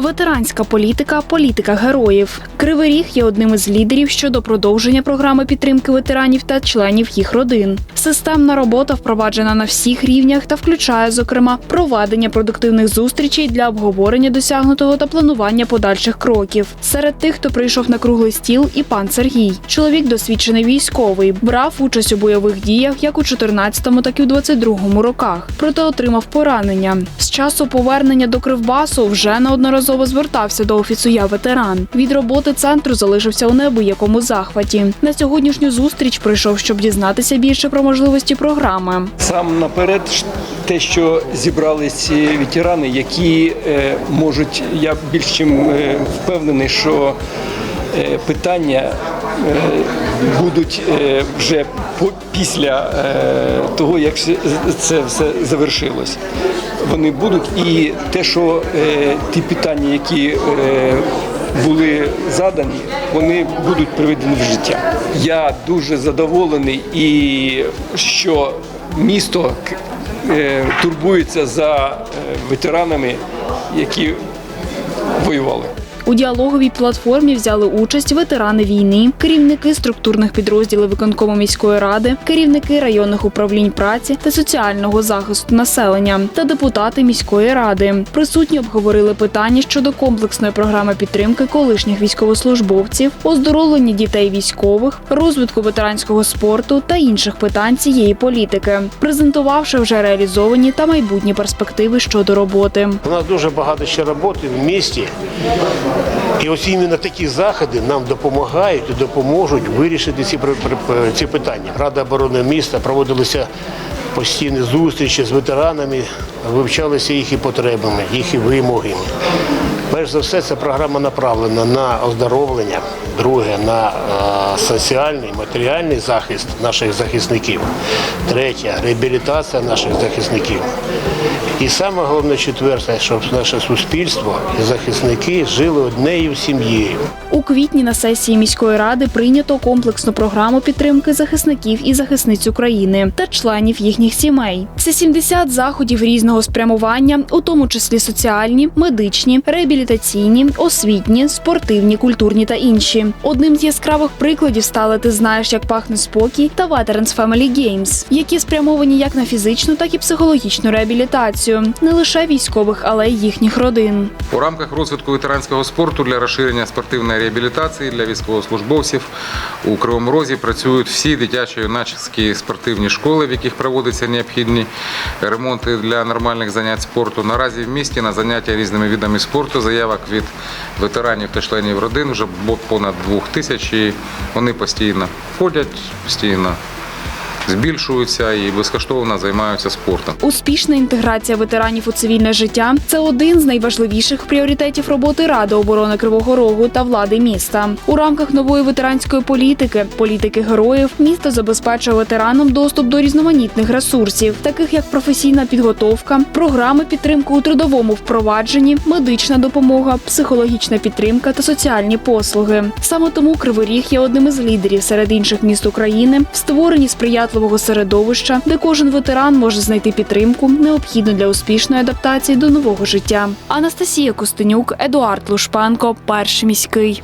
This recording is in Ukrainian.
Ветеранська політика політика героїв. Кривий Ріг є одним із лідерів щодо продовження програми підтримки ветеранів та членів їх родин. Системна робота впроваджена на всіх рівнях та включає, зокрема, проведення продуктивних зустрічей для обговорення досягнутого та планування подальших кроків. Серед тих, хто прийшов на круглий стіл, і пан Сергій. Чоловік досвідчений військовий, брав участь у бойових діях як у 14-му, так і у 22-му роках. Проте отримав поранення. З часу повернення до Кривбасу вже неодноразово звертався до офісу Я ветеран. Від роботи центру залишився у неабиякому захваті. На сьогоднішню зустріч прийшов, щоб дізнатися більше про можливості програми. Сам наперед те, що зібрались ветерани, які е, можуть, я більш чим е, впевнений, що е, питання будуть вже після того, як це все завершилось. Вони будуть і те, що е, ті питання, які е, були задані, вони будуть приведені в життя. Я дуже задоволений і що місто е, турбується за е, ветеранами, які воювали. У діалоговій платформі взяли участь ветерани війни, керівники структурних підрозділів виконкому міської ради, керівники районних управлінь праці та соціального захисту населення та депутати міської ради. Присутні обговорили питання щодо комплексної програми підтримки колишніх військовослужбовців, оздоровлення дітей військових, розвитку ветеранського спорту та інших питань цієї політики, презентувавши вже реалізовані та майбутні перспективи щодо роботи. У нас дуже багато ще роботи в місті. І ось іменно такі заходи нам допомагають і допоможуть вирішити ці, ці питання. Рада оборони міста проводилися постійні зустрічі з ветеранами, вивчалися їх і потребами, їх і вимоги. Перш за все, ця програма направлена на оздоровлення, друге на е, соціальний, матеріальний захист наших захисників, третє реабілітація наших захисників. І саме головне четверте, щоб наше суспільство і захисники жили однією сім'єю. У квітні на сесії міської ради прийнято комплексну програму підтримки захисників і захисниць України та членів їхніх сімей. Це 70 заходів різного спрямування, у тому числі соціальні, медичні, реабілітаційні, освітні, спортивні, культурні та інші. Одним з яскравих прикладів стали ти знаєш, як пахне спокій та Veterans Family Games, які спрямовані як на фізичну, так і психологічну реабілітацію не лише військових, але й їхніх родин. У рамках розвитку ветеранського спорту для розширення спортивної реабілітації для військовослужбовців у Кривому Розі працюють всі дитячі юнацькі спортивні школи, в яких проводяться необхідні ремонти для нормальних занять спорту. Наразі в місті на заняття різними видами спорту заявок від ветеранів та членів родин вже понад двох тисяч. І вони постійно ходять, постійно збільшуються і безкоштовно займаються спортом. Успішна інтеграція ветеранів у цивільне життя це один з найважливіших пріоритетів роботи Ради оборони Кривого Рогу та влади міста. У рамках нової ветеранської політики, політики героїв, місто забезпечує ветеранам доступ до різноманітних ресурсів, таких як професійна підготовка, програми підтримки у трудовому впровадженні, медична допомога, психологічна підтримка та соціальні послуги. Саме тому Кривий Ріг є одним із лідерів серед інших міст України в створенні сприятливого середовища, де кожен ветеран може знайти підтримку, необхідну для успішної адаптації до нового життя. Анастасія Костенюк, Едуард Лушпенко, перший міський.